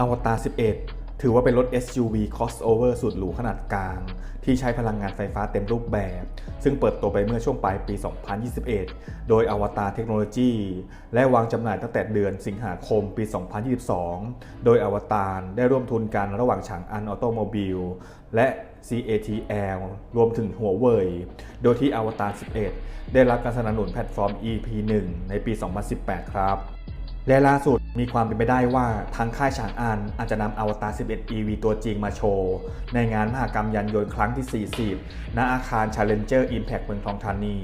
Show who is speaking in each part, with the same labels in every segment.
Speaker 1: อวตาร 11 ถือว่าเป็นรถ SUV crossover สุดหรูขนาดกลาง ที่ใช้พลังงานไฟฟ้าเต็มรูปแบบ ซึ่งเปิดตัวไปเมื่อช่วงปลายปี 2021 โดยอวตารเทคโนโลยี และวางจำหน่ายตั้งแต่เดือนสิงหาคมปี 2022 โดยอวตารได้ร่วมทุนกันระหว่างฉางอันออโตโมบิลและ CATL รวมถึงหัวเว่ย โดยที่อวตาร 11 ได้รับการสนับสนุนแพลตฟอร์ม EP1 ในปี 2018 ครับ และล่าสุดมีความเป็นไปได้ว่าทางค่ายฉางอันอาจจะนำอวตาร 11 EV ตัวจริงมาโชว์ ในงานมหกรรมยานยนต์ครั้งที่ 40 ณ อาคาร Challenger Impact เมืองทองธานี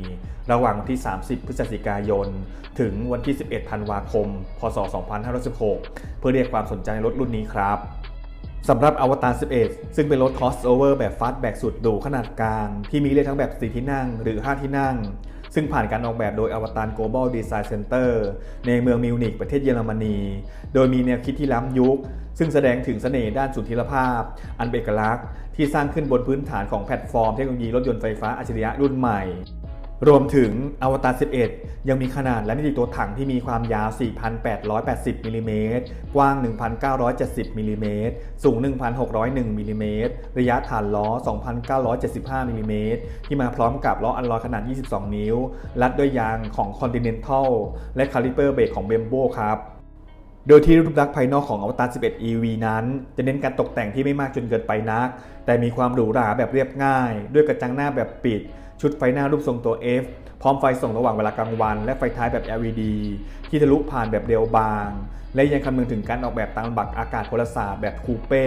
Speaker 1: ระหว่างวันที่ 30 พฤศจิกายน ถึงวันที่ 11 ธันวาคม พศ 2516 เพื่อเรียกความสนใจรถรุ่นนี้ครับสำหรับอวตาร 11 ซึ่งเป็นรถ crossover แบบ fastback สุดหรูขนาดกลาง ที่มีเลือกทั้งแบบ 4 ที่นั่งหรือ 5 ที่นั่ง ซึ่งผ่านการออกแบบโดยอวตาร Global Design Center ในเมืองมิวนิกประเทศเยอรมนี โดยมีแนวคิดที่ล้ำยุค ซึ่งแสดงถึงเสน่ห์ด้านสุนทรภาพ อันเป็นเอกลักษณ์ที่สร้างขึ้นบนพื้นฐานของแพลตฟอร์มเทคโนโลยีรถยนต์ไฟฟ้าอัจฉริยะรุ่นใหม่ รวมถึงอวตาร 11 ยังมีขนาดและมิติตัวถังที่มีความยาว 4,880 มิลลิเมตร กว้าง 1,970 มิลลิเมตร สูง 1,601 มิลลิเมตร ระยะฐานล้อ 2,975 มิลลิเมตร ที่มาพร้อมกับล้ออันลอยขนาด 22 นิ้วลัดด้วยยางของ Continental และคาลิเปอร์เบรกของ b บ m b o ครับ โดยที่รูปลักษณ์ภายนอกของอวตาร 11 EV นั้น จะเน้นการตกแต่งที่ไม่มากจนเกินไปนัก แต่มีความหรูหราแบบเรียบง่าย ด้วยกระจังหน้าแบบปิด ชุดไฟหน้ารูปทรงตัว F พร้อมไฟส่องระหว่างเวลากลางวัน และไฟท้ายแบบ LED ที่ทะลุผ่านแบบเรียวบาง และยังคำนึงถึงการออกแบบตามบักอากาศพลศาสตร์แบบคูเป้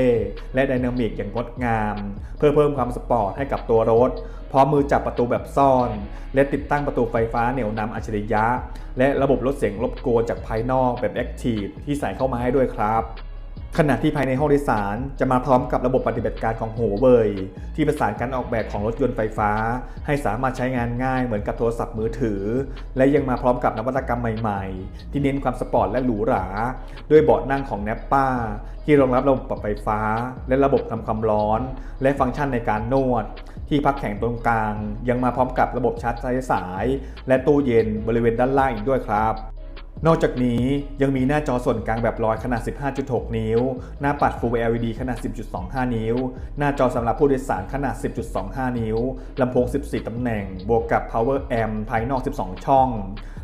Speaker 1: และไดนามิกอย่างงดงาม เพื่อเพิ่มความสปอร์ตให้กับตัวรถ พร้อมมือจับประตูแบบซ่อน และติดตั้งประตูไฟฟ้าเหนี่ยวนำอัจฉริยะ และระบบลดเสียงรบกวนจากภายนอกแบบแอคทีฟที่ใส่เข้ามาให้ด้วยครับ ขณะที่ภายในห้องโดยสารจะมาพร้อมกับระบบปฏิบัติการของหัวเว่ยที่ประสานการออกแบบของรถยนต์ไฟฟ้า ให้สามารถใช้งานง่ายเหมือนกับโทรศัพท์มือถือ และยังมาพร้อมกับนวัตกรรมใหม่ๆ ที่เน้นความสปอร์ตและหรูหราด้วยเบาะนั่งของ n a p p a ที่รองรับระบบปรับไฟฟ้า และระบบทำความร้อน และฟังก์ชันในการนวด ที่พักแข็งตรงกลาง ยังมาพร้อมกับระบบชาร์จไร้สาย และตู้เย็นบริเวณด้านล่างอีกด้วยครับ นอกจากนี้ยังมีหน้าจอส่วนกลางแบบลอยขนาด 15.6 นิ้ว หน้าปัด Full LED ขนาด 10.25 นิ้ว หน้าจอสำหรับผู้โดยสารขนาด 10.25 นิ้ว ลำโพง 14 ตำแหน่ง บวกกับ Power Amp ภายนอก 12 ช่อง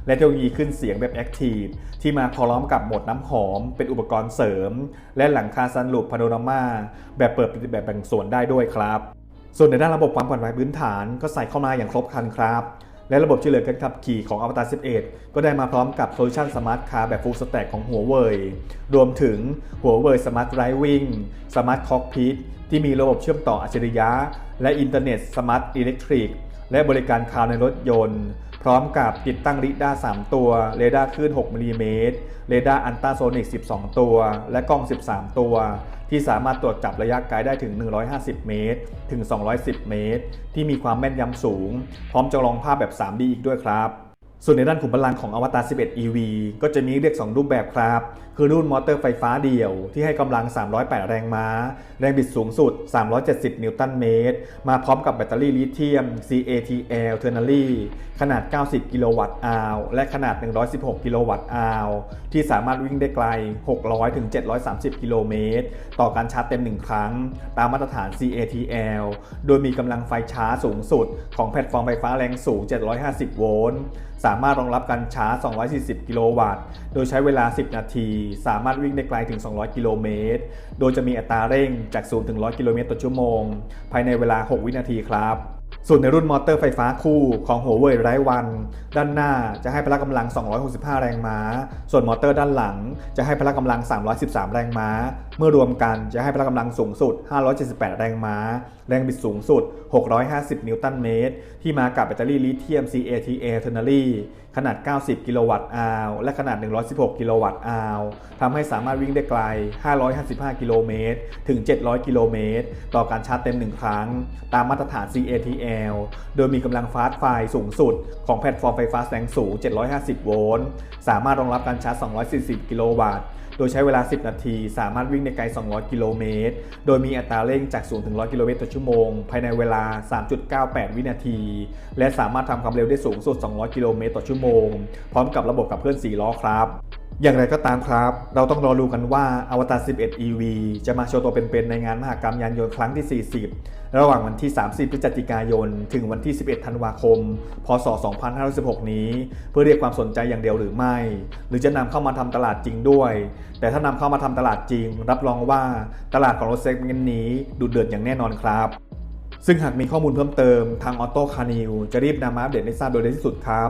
Speaker 1: และเทคโนโลยีขึ้นเสียงแบบ Active ที่มาพร้อมกับโหมดน้ำหอม เป็นอุปกรณ์เสริม และหลังคาซันลูปพาโนรามาแบบเปิดปิแบบแบ่งส่วนได้ด้วยครับ ส่วนในด้านระบบความปลอดภัยพื้นฐานก็ใส่เข้ามาอย่างครบครันครับ และระบบช่วยเหลือการขับขี่ของ Avatar 11 ก็ได้มาพร้อมกับโซลูชันสมาร์ทคาร์แบบ Full Stack ของหัวเว่ยรวมถึงหัวเว่ย Smart Driving Smart Cockpit ที่มีระบบเชื่อมต่ออัจฉริยะ และอินเทอร์เน็ต Smart Electric และบริการคาวด์ในรถยนต์ พร้อมกับติดตั้งริดาร์3ตัว เรดาร์คลื่น 6มิลลิเมตร เรดาร์อันตราโซนิก 12 ตัว และกล้อง 13 ตัว ที่สามารถตรวจจับระยะไกลได้ถึง 150 เมตร ถึง 210 เมตร ที่มีความแม่นยำสูง พร้อมจำลองภาพแบบ 3D อีกด้วยครับ ส่วนในด้านขุมพลังของอวตาร 11 EV ก็จะมีเรียก 2 รูปแบบครับ คือรุ่นมอเตอร์ไฟฟ้าเดี่ยวที่ให้กำลัง 308 แรงม้า แรงบิดสูงสุด 370 นิวตันเมตร มาพร้อมกับแบตเตอรี่ลิเธียม CATL Ternary ขนาด 90 กิโลวัตต์อาวและขนาด 116 กิโลวัตต์อาวที่สามารถวิ่งได้ไกล 600ถึง730 กิโลเมตร ต่อการชาร์จเต็ม 1 ครั้ง ตามมาตรฐาน CATL โดยมีกำลังไฟช้าสูงสุด ของแพลตฟอร์มไฟฟ้าแรงสูง 750 โวลต์สามารถรองรับการชาร์จ 240 กิโลวัตต์ โดยใช้เวลา 10 นาที สามารถวิ่งได้ไกลถึง 200 กิโลเมตร โดยจะมีอัตราเร่งจาก 0 ถึง 100 กิโลเมตรต่อชั่วโมง ภายในเวลา 6 วินาทีครับ ส่วนในรุ่นมอเตอร์ไฟฟ้าคู่ของหัวเว่ยไรวัน ด้านหน้าจะให้พละกำลัง 265 แรงม้า ส่วนมอเตอร์ด้านหลังจะให้พละกำลัง 313 แรงม้า เมื่อรวมกันจะให้พละกำลังสูงสุด 578 แรงม้า แรงบิดสูงสุด 650 นิวตันเมตร ที่มากับแบตเตอรี่ลิเธียม CATA Ternary ขนาด 90 กิโลวัตต์อาวและขนาด 116 กิโลวัตต์อาวทำให้สามารถวิ่งได้ไกล 555 กิโลเมตร ถึง 700 กิโลเมตร ต่อการชาร์จเต็ม 1 ครั้ง ตามมาตรฐาน CATL โดยมีกำลังฟาสต์ไฟสูงสุด ของแพลตฟอร์มไฟฟ้าแสงสูง 750 โวลต์ สามารถรองรับการชาร์จ 240 กิโลวัตต์โดยใช้เวลา 10 นาที สามารถวิ่งในไกล 200 กิโลเมตร โดยมีอัตราเร่งจาก0ถึง 100 กิโลเมตรต่อชั่วโมง ภายในเวลา 3.98 วินาที และสามารถทำความเร็วได้สูงสุด 200 กิโลเมตรต่อชั่วโมง พร้อมกับระบบขับเคลื่อน4ล้อครับ อย่างไรก็ตามครับ เราต้องรอดูกันว่าอวตาร 11 EV จะมาโชว์ตัวเป็นๆในงานมหกรรมยานยนต์ครั้งที่ 40 ระหว่างวันที่ 30 พฤศจิกายน ถึงวันที่ 11 ธันวาคม พศ 2516 นี้ เพื่อเรียกความสนใจอย่างเดียวหรือไม่ หรือจะนำเข้ามาทำตลาดจริงด้วย แต่ถ้านำเข้ามาทำตลาดจริง รับรองว่าตลาดของรถเซกเมนต์นี้ดูเดือดอย่างแน่นอนครับซึ่งหากมีข้อมูลเพิ่มเติมทางออโต้คานิวจะรีบนำมาอัปเดตให้ทราบโดยเร็วที่สุดครับ